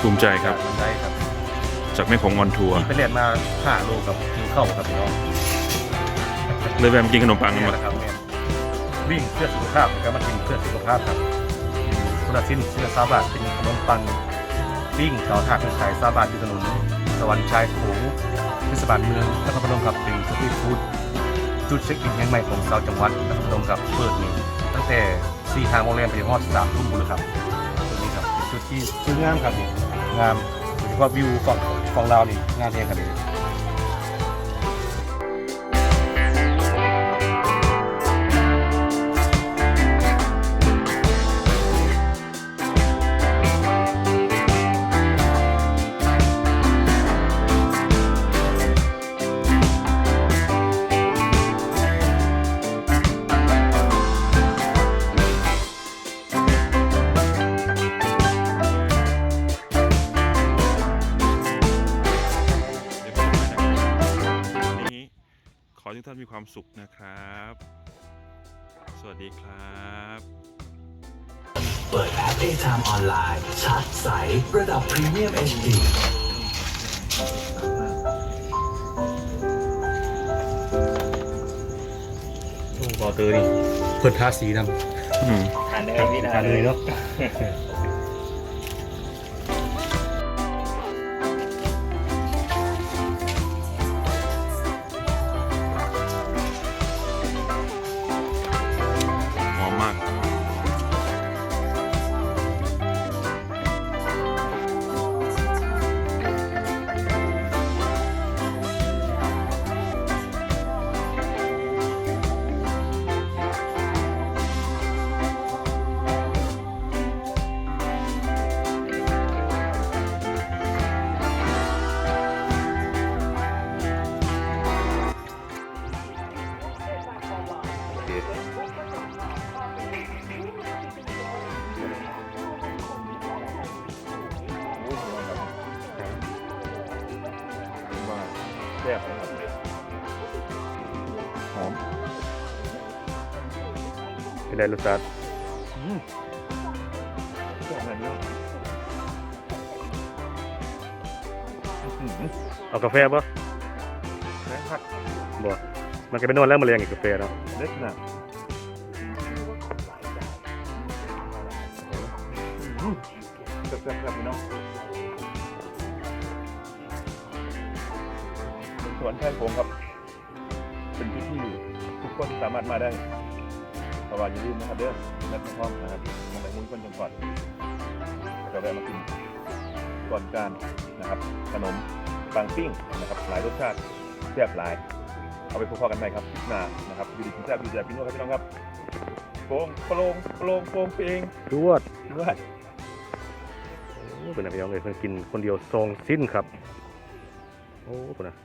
ภูมิใจครับมันได้ครับจากแม่ของออนทัวร์ไปเรียนมาห้าโลกับหิวเข้าวครับพี่น้องเลยแวะมากินขนมปังกันนี่หมดแหละครับแม่นวิ่งเพื่อสุขภาพแล้วก็มากินเพื่อสุขภาพครับคุณอาทินเสื้อซาบาทเป็นขนมปังวิ่งเสาถาดขายซาบาทอยู่ถนนตะวันชายโขงเทศบาลเมืองนครพนมครับเป็นสตรีทฟู้ดจุดเช็คอินแห่งใหม่ของชาวจังหวัดนครพนมครับเปิดนี่ตั้งแต่4ี่ห้าโมงแรมไปถึงฮอดสามทุ่มบุญครับตรงนี้ครับเป็นจุดที่สวยงามครับนี่ งามโดยเฉพาะวิวฝั่งฝั่งลาวนี่งานเองครับนี่นี้ ให้ทุกท่านมีความสุขนะครับ สวัสดีครับ เปิดแอป A-Time ออนไลน์ชัดใส ระดับพรีเมียม HD บอเตอร์นี่เพิ่นทาสีนำอืม ทานเลยพี่ทาเลยเนาะ ซ่บหอมเป็นไงรสชาติแซ่บแบบนี้เอากาแฟป่ะแซ่บผัดบ่มันก็เป็นนอนแล้วมาเรียงอีกกาแฟเนาะเล็กนะแซ่บแซ่บแซ่บพี่น้อง สวนแค่โขงครับ เป็นที่ที่ทุกคนสามารถมาได้เพราะว่าอย่าลืมนะครับเด้อนัดพร้อมนะครับมองไปมุ้งคนจังหวัดจะแวะมากินก่อนการนะครับ ขนมปังปิ้งนะครับหลายรสชาติแซ่บหลาย เอาไปพบกันใหม่ครับคลิปหน้านะครับอยู่ดีกินแซ่บอยู่ใจพี่น้องครับพี่น้องครับโป่งโปร่งโปร่งโปร่งเปงรวดด้วยโอ้เป็นอะไรพี่น้องเอ้ยเพิ่นกินคนเดียวทรงสิ้นครับ โอ้คนน่ะ